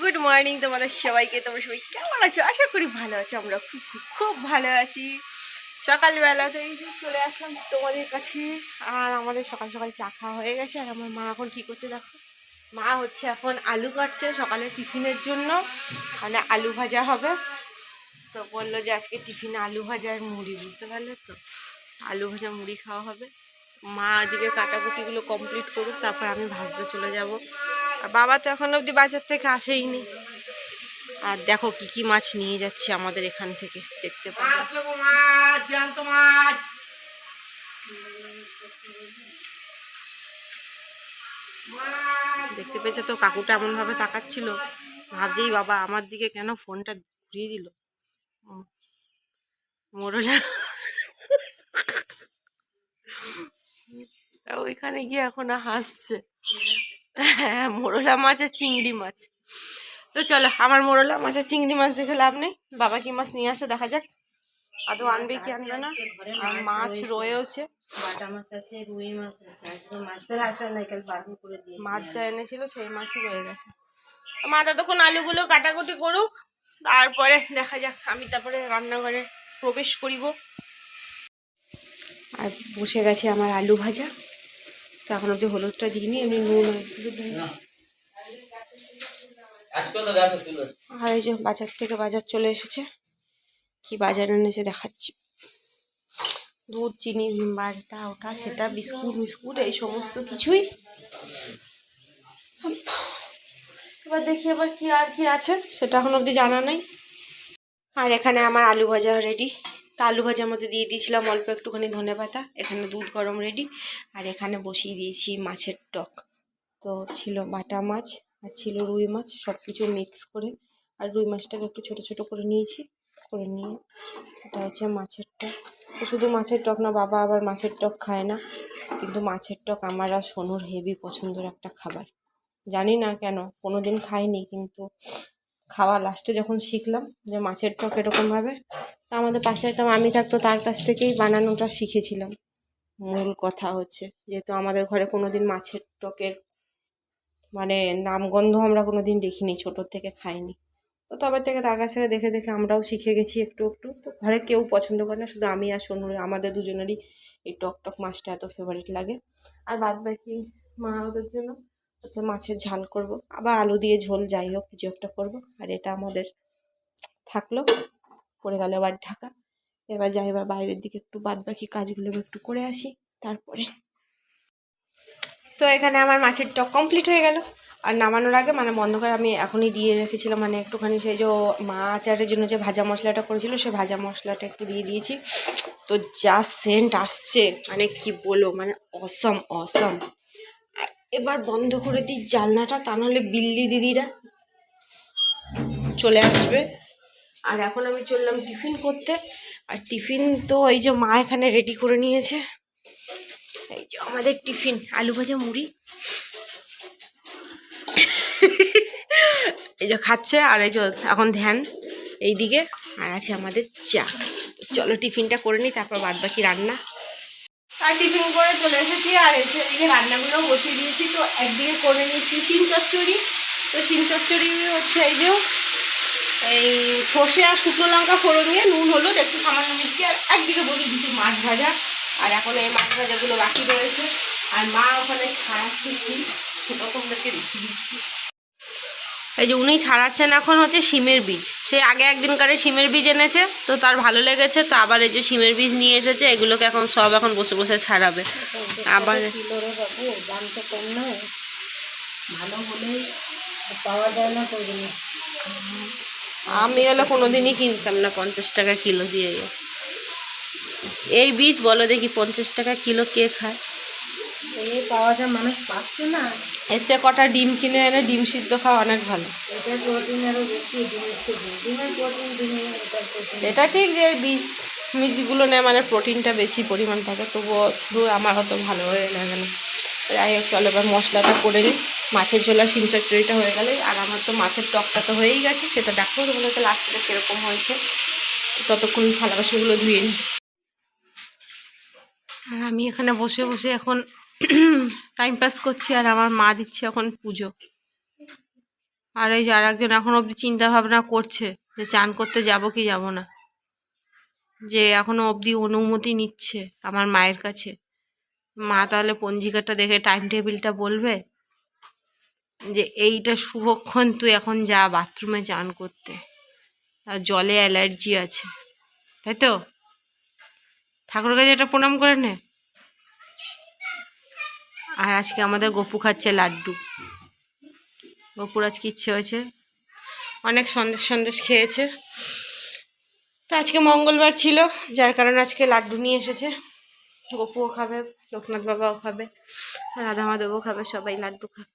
Good morning তোমাদের সবাইকে, তোমরা সবাই কেমন আছো? আশা করি ভালো আছো, আমরা খুব খুব খুব ভালো আছি। সকালবেলাতে এই যে চলে আসলাম তোমাদের কাছে, আর আমাদের সকাল সকাল চা খাওয়া হয়ে গেছে, আর আমার মা এখন কী করছে দেখো? মা হচ্ছে এখন আলু কাটছে সকালে টিফিনের জন্য মানে আলু ভাজা হবে। তো বলল যে আজকে টিফিনে আলু ভাজা আর মুড়ি, বুঝতে পারলে তো? আলু ভাজা, মুড়ি খাওয়া হবে। মা এদিকে কাটাকুটিগুলো কমপ্লিট করুক, তারপর আমি ভাজতে চলে যাব। আর বাবা তো এখন অবধি বাজার থেকে আসেইনি। আর দেখো কি কি মাছ নিয়ে যাচ্ছে আমাদের এখান থেকে, দেখতে দেখতে পেয়েছে তো, কাকুটা এমনভাবে তাকাচ্ছিল। ভাবছেই বাবা, আমার দিকে কেন ফোনটা ঘুরিয়ে দিল? ওইখানে গিয়ে এখন হাসছে। হ্যাঁ মোরলা মাছ আর চিংড়ি মাছ। তো চলো আমার মোরলা মাছ আর চিংড়ি মাছ দেখে লাভ নেই। বাবা কি মাছ নিয়ে আসে দেখা যাক। আদৌ আনবে কি আনবে না? আর মাছ রয়েওছে। মাছ যা এনেছিল সেই মাছই রয়ে গেছে। তো মা ততক্ষণ আলুগুলো কাটাকুটি করুক তারপরে দেখা যাক আমি তারপরে রান্নাঘরে প্রবেশ করিব। আর বসে গেছে আমার আলু ভাজা। তো এখন অব্দি হলুদটা দিইনি, এমনি নুন আর এই যে বাজার থেকে বাজার চলে এসেছে। কি বাজার এনেছে দেখাচ্ছি। দুধ, চিনি ভিমবার এটা ওটা, সেটা, বিস্কুট, মিস্কুট, এই সমস্ত কিছুই। এবার দেখি এবার কি আর কি আছে, সেটা এখন অবধি জানা নেই। আর এখানে আমার আলু ভাজা রেডি তা আলু ভাজার মধ্যে দিয়ে দিয়েছিলাম অল্প একটুখানি ধনে পাতা, এখানে দুধ গরম রেডি আর এখানে বসিয়ে দিয়েছি মাছের টক। তো ছিল বাটা মাছ, আর ছিল রুই মাছ সব কিছু মিক্স করে, আর রুই মাছটাকে একটু ছোট ছোট করে নিয়েছি, করে নিয়ে এটা হচ্ছে মাছের টক। তো শুধু মাছের টক না, বাবা আবার মাছের টক খায় না, কিন্তু মাছের টক আমার আর সোনুর হেভি পছন্দের একটা খাবার। জানি না কেন কোনো দিন খাইনি, কিন্তু খাওয়া লাস্টে যখন শিখলাম যে মাছের টক এরকমভাবে তা আমাদের পাশে একটা মামি থাকতো, তার কাছ থেকেই বানানোটা শিখেছিলাম। মূল কথা হচ্ছে যেহেতু আমাদের ঘরে কোনো দিন মাছের টকের মানে নামগন্ধ আমরা কোনো দিন দেখিনি ছোটোর থেকে খাইনি। তো তবে থেকে তার কাছ থেকে দেখে দেখে আমরাও শিখে গেছি একটু একটু। তো ঘরে কেউ পছন্দ করে না, শুধু আমি আর সোনু, আমাদের দুজনেরই এই টক টক মাছটা এত ফেভারিট লাগে। আর বাদ বাকি মা ওদের জন্য হচ্ছে মাছের ঝাল করব। আবার আলু দিয়ে ঝোল যাই হোক, কিছু একটা করব। আর এটা আমাদের থাকল, পড়ে গেল এবার ঢাকা। এবার যাই, এবার বাইরের দিকে একটু বাদ বাকি কাজগুলো একটু করে আসি, তারপরে। তো এখানে আমার মাছের টক কমপ্লিট হয়ে গেল। আর নামানোর আগে মানে বন্ধ করে আমি এখনই দিয়ে রেখেছিলাম মানে একটুখানি সেই যে মাছ আরের জন্য যে ভাজা মশলাটা করেছিল, সে ভাজা মশলাটা একটু দিয়ে দিয়েছি। তো যা সেন্ট আসছে মানে কি বলো মানে অসম অসম এবার বন্ধ করে দিই জানলাটা, তা নাহলে বিল্লি দিদিরা চলে আসবে। আর এখন আমি চললাম টিফিন করতে। আর টিফিন তো এই যে মা এখানে রেডি করে নিয়েছে। এই যে আমাদের টিফিন, আলু ভাজা মুড়ি। এই যে খাচ্ছে, আর এই যে এখন ধ্যান এইদিকে, আর আছে আমাদের চা। চলো টিফিনটা করে নিই, তারপর বাদ বাকি রান্না। আর টিফিন করে চলে এসেছি, আর এসে এদিকে রান্নাগুলো বসিয়ে দিয়েছি। তো একদিকে করে নিচ্ছি শিম চচ্চড়ি। তো শিম চচ্চড়ি হচ্ছে এই যে, এই সর্ষে আর শুকনো লঙ্কা ফোড়ন দিয়ে নুন, হলুদ, একটু সামান্য মিষ্টি, আর একদিকে বসিয়ে দিচ্ছি মাছ ভাজা। আর এখন এই মাছ ভাজাগুলো বাকি রয়েছে। আর মা ওখানে ছাড়াচ্ছে কি সেটাও তোমাদেরকে রেখে দিচ্ছি। এই যে উনি ছাড়াচ্ছেন এখন হচ্ছে সিমের বীজ। সে আগে একদিনকারে সিমের বীজ এনেছে, তো তার ভালো লেগেছে, তো আবার এই যে সিমের বীজ নিয়ে এসেছে, এগুলোকে এখন সব এখন বসে বসে ছাড়াবে। আবার আমি হলে কোনোদিনই কিনতাম না পঞ্চাশ টাকা কিলো দিয়ে। এই বীজ বলো দেখি পঞ্চাশ টাকা কিলো কে খায়? এই পাওয়া যায় মানুষ পাচ্ছে না। এর চেয়ে কটা ডিম কিনে এনে ডিম সিদ্ধ খাওয়া অনেক ভালো। এটা প্রোটিন আরও বেশি ডিমের প্রোটিন ডিমের এটা ঠিক যে বীজ বীজগুলো নেয় মানে প্রোটিনটা বেশি পরিমাণ থাকে তবুও শুধু আমার অত ভালো হয়ে লাগে না যাই হোক চলো এবার মশলাটা করে নিই। মাছের ঝোলা শিম চচ্চড়িটা হয়ে গেলে আর আমার তো মাছের টকটা তো হয়েই গেছে সেটা দেখো তোমাদেরকে লাস্টে কীরকম হয়েছে। ততক্ষণ থালা বাসনগুলো ধুয়ে নিই। আর আমি এখানে বসে বসে এখন টাইম পাস করছি আর আমার মা দিচ্ছে এখন পুজো। আর এই যে আর একজন এখন অবধি চিন্তা ভাবনা করছে যে চান করতে যাব কি যাব না। যে এখনও অবধি অনুমতি নিচ্ছে আমার মায়ের কাছে। মা তাহলে পঞ্জিকাটা দেখে টাইম টেবিলটা বলবে যে এইটা শুভক্ষণ, তুই এখন যা বাথরুমে চান করতে। আর জলে অ্যালার্জি আছে, তাই তো? ঠাকুরের কাছে এটা প্রণাম করে নে। আর আজকে আমাদের গপু খাচ্ছে লাড্ডু। গপুর আজকে ইচ্ছে হয়েছে, অনেক সন্দেশ সন্দেশ খেয়েছে। তো আজকে মঙ্গলবার ছিল, যার কারণে আজকে লাড্ডু নিয়ে এসেছে। গপুও খাবে, লোকনাথ বাবাও খাবে, রাধা মাধবও খাবে, সবাই লাড্ডু খাবে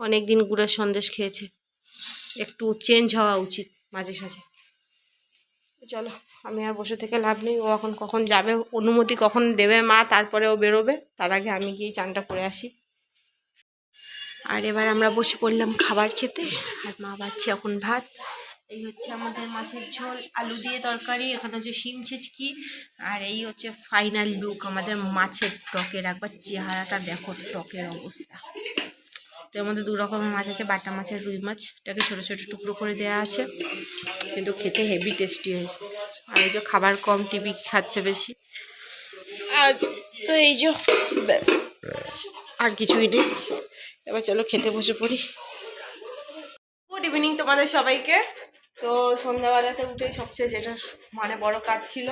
অনেক দিন গুড়ের সন্দেশ খেয়েছে। একটু চেঞ্জ হওয়া উচিত, মাঝে সাঝে। চলো, আমি আর বসে থেকে লাভ নেই, ও এখন কখন যাবে, অনুমতি কখন দেবে মা, তারপরে ও বেরোবে, তার আগে আমি গিয়ে চানটা করে আসি। আর এবার আমরা বসে পড়লাম খাবার খেতে, আর মা বাচ্চা এখন ভাত। এই হচ্ছে আমাদের মাছের ঝোল, আলু দিয়ে তরকারি, এখানে হচ্ছে শিম ছিচকি, আর এই হচ্ছে ফাইনাল লুক আমাদের মাছের টকের, একবার চেহারাটা দেখো টকের অবস্থা। তো এর মধ্যে দু রকমের মাছ আছে, বাটা মাছের রুই মাছ, এটাকে ছোটো ছোটো টুকরো করে দেওয়া আছে। কিন্তু খেতে হেভি টেস্টি হয়েছে। আর এই যে খাবার কম টিভি খাচ্ছে বেশি। আর তো এই যে, ব্যাস। আর কিছুই নেই। এবার চলো খেতে বসে পড়ি। গুড ইভিনিং তোমাদের সবাইকে। তো সন্ধ্যাবেলাতে উঠে সবচেয়ে যেটা মানে বড় কাজ ছিল,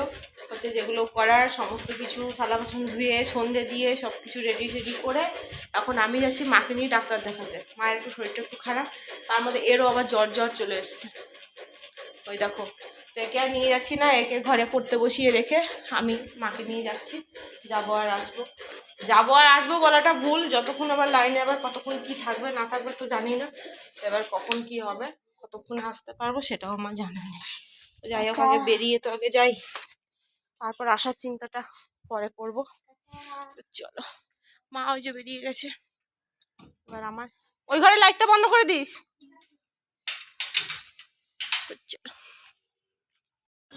হচ্ছে যেগুলো করার, সমস্ত কিছু থালা বাসন ধুয়ে, সন্ধে দিয়ে সব কিছু রেডি রেডি করে, এখন আমি যাচ্ছি মাকে নিয়ে ডাক্তার দেখাতে। মায়ের একটু শরীরটা একটু খারাপ, তার মধ্যে এরও আবার জ্বর জ্বর চলে এসছে। ওই দেখো, তো একে আর নিয়ে যাচ্ছি না, একে ঘরে পড়তে বসিয়ে রেখে আমি মাকে নিয়ে যাচ্ছি। যাব আর আসব। যাব আর আসব বলাটা ভুল, যতক্ষণ আবার লাইনে আবার কতক্ষণ কি থাকবে, না থাকবে তো জানি না। এবার কখন কি হবে, কতক্ষণ আসতে পারব সেটাও আমার জানা নেই। তো যাই হোক, আগে বেরিয়ে তো আগে যাই। তারপর আসার চিন্তাটা পরে করব। চলো, মা ওই যে বেরিয়ে গেছে। এবার আমার ওই ঘরে লাইটটা বন্ধ করে দিস।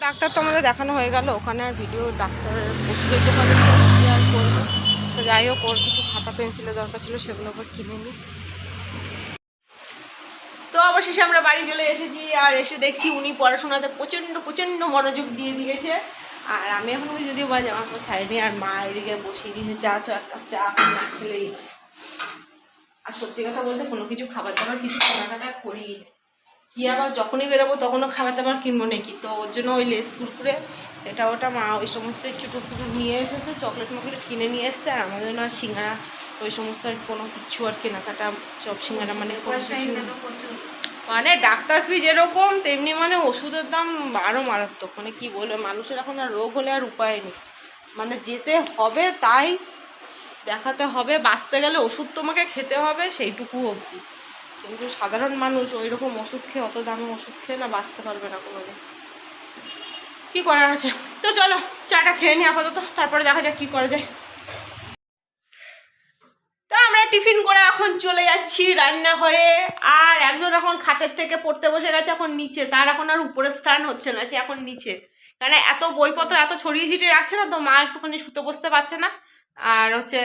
ডাক্তার তো আমাদের দেখানো হয়ে গেল, ওখানে আর ভিডিও ডাক্তারের ওষুধের তো যাই হোক, ওর কিছু খাতা পেন্সিলের দরকার ছিল, সেগুলো আবার কিনে নিই। তো অবশেষে আমরা বাড়ি চলে এসেছি, আর এসে দেখছি উনি পড়াশোনাতে প্রচণ্ড প্রচণ্ড মনোযোগ দিয়ে দিয়েছে। আর আমি এখন যদিও বা জামা কাপড় ছাড়িনি, আর মা এদিকে বসিয়ে দিয়েছে চা, তো এক কাপ চা না খেলেই। আর সত্যি কথা বলতে কোনো কিছু খাবার দাবার কিছু কেনাকাটা করি কি আবার যখনই বেরোবো তখনও খাবার দাবার কিনবো নাকি? তো ওর জন্য ওই লেস কুরকুরে এটা ওটা মা ওই সমস্ত ছোটো ফুটো নিয়ে এসেছে চকলেট মকলেট কিনে নিয়ে এসছে আর আমাদের না সিঙ্গারা ওই সমস্ত আর কোনো কিছু আর কেনাকাটা চপ সিঙ্গারা মানে মানে ডাক্তার ফি যেরকম তেমনি মানে ওষুধের দাম আরও মারাত্মক। মানে কি বলবে মানুষের এখন আর রোগ হলে আর উপায় নেই। মানে যেতে হবে তাই দেখাতে হবে বাঁচতে গেলে ওষুধ তোমাকে খেতে হবে সেইটুকু অবধি। কিন্তু সাধারণ মানুষ ওই রকম ওষুধ খেয়ে, অত দামে ওষুধ খেয়ে না বাঁচতে পারবে না কোনো দিন কী করার আছে? তো চলো, চাটা খেয়ে নিই আপাতত, তারপরে দেখা যাক কী করা যায়। তো আমরা টিফিন করে এখন চলে যাচ্ছি রান্নাঘরে, আর একজন এখন খাটের থেকে পড়তে বসে গেছে এখন নিচে। তার এখন আর উপরে স্থান হচ্ছে না, সে এখন নিচে। কারণ এত বইপত্র এত ছড়িয়ে ছিটিয়ে রাখছে না তো মা একটুখানি শুতে বসতে পারছে না। আর হচ্ছে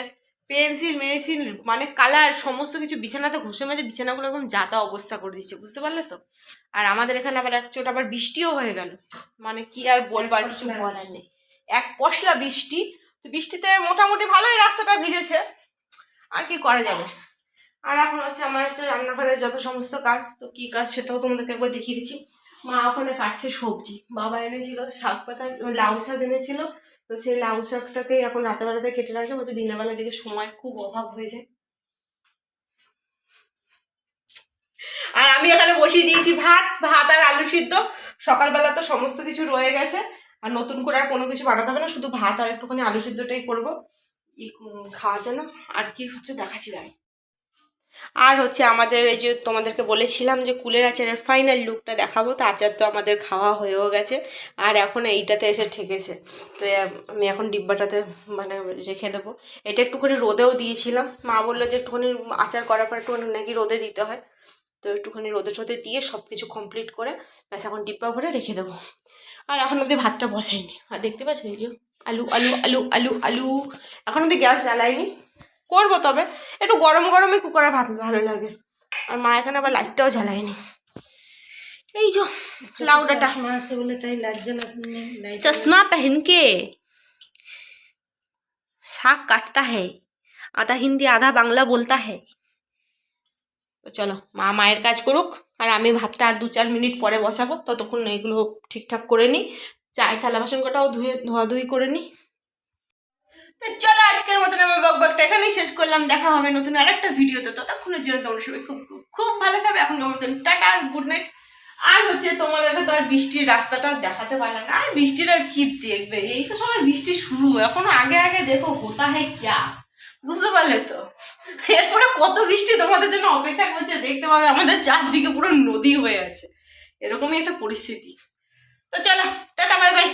পেন্সিল মেন্সিল মানে কালার সমস্ত কিছু বিছানাতে ঘষে মেজে বিছানাগুলো একদম যাতা অবস্থা করে দিচ্ছে বুঝতে পারলে তো? আর আমাদের এখানে আবার এক চোট আবার বৃষ্টিও হয়ে গেল। মানে কি আর বলবার কিছু বলার নেই। এক পশলা বৃষ্টি তো বৃষ্টিতে মোটামুটি ভালোই রাস্তাটা ভিজেছে। আর কি করা যাবে? আর এখন হচ্ছে আমার হচ্ছে রান্নাঘরের যত সমস্ত কাজ তো কি কাজ সেটাও তোমাদেরকে একবার দেখিয়ে দিচ্ছি। মা ওখানে কাটছে সবজি। বাবা এনেছিল শাক পাতা লাউ শাক এনেছিল তো সেই লাউ শাকটাকে এখন রাতেবেলাতে কেটে রাখবে বলছে দিনের বেলা দিকে সময় খুব অভাব হয়ে যায়। আর আমি এখানে বসিয়ে দিয়েছি ভাত ভাত আর আলু সিদ্ধ। সকালবেলা তো সমস্ত কিছু রয়ে গেছে, আর নতুন করে আর কোনো কিছু বানাতে হবে না, শুধু ভাত আর একটুখানি আলু সিদ্ধটাই করব। খাওয়া যেন, আর কি হচ্ছে দেখাচ্ছি দাঁড়াই আর হচ্ছে আমাদের এই যে তোমাদেরকে বলেছিলাম যে কুলের আচারের ফাইনাল লুকটা দেখাবো, তো আচার তো আমাদের খাওয়া হয়েও গেছে। আর এখন এইটাতে এসে ঠেকেছে। তো আমি এখন ডিব্বাটাতে মানে রেখে দেবো। এটা একটুখানি রোদেও দিয়েছিলাম। মা বলল যে একটুখানি আচার করার পর একটুখানি নাকি রোদে দিতে হয়। তো একটুখানি রোদে টোদে দিয়ে সব কিছু কমপ্লিট করে ব্যাস এখন ডিব্বা ভরে রেখে দেবো। আর এখন অব্দি ভাতটা বসাইনি। আর দেখতে পাচ্ছ এই যে আলু আলু আলু আলু আলু। এখন অব্দি গ্যাস জ্বালাইনি। করব তবে। একটু গরম গরমই কুকারে ভাত ভালো লাগে। আর মা এখানে আবার লাইটটাও জ্বালায়নি। এই যো লাউডাটা। বলে তাই চশমা পেহনকে শাক কাটতা হে আধা হিন্দি আধা বাংলা বলতা হে। তো চলো মা মায়ের কাজ করুক আর আমি ভাতটা আর দু চার মিনিট পরে বসাবো ততক্ষণ এগুলো ঠিকঠাক করে নিই চায়ের থালা বাসন কটাও ধুয়ে ধোয়াধুয়ি করে নিই তো চলো আজকের মতন আমার বকবকটা এখানেই শেষ করলাম। দেখা হবে নতুন আরেকটা ভিডিওতে। ততক্ষণের জন্য তোমরা সবাই খুব খুব ভালো থাকবে। এখনকার মতন টাটা আর গুড নাইট আর হচ্ছে তোমাদেরকে তো আর বৃষ্টির রাস্তাটা দেখাতে পারলাম না। আর বৃষ্টির আর কি দেখবে? এই তো সবাই বৃষ্টি শুরু। এখনও আগে আগে দেখো হোতা হয় ক্যা। বুঝতে পারলে তো? এরপরে কত বৃষ্টি তোমাদের জন্য অপেক্ষা করছে। দেখতে পাবে আমাদের চারদিকে পুরো নদী হয়ে আছে। এরকমই একটা পরিস্থিতি। তো চলো, টাটা বাই বাই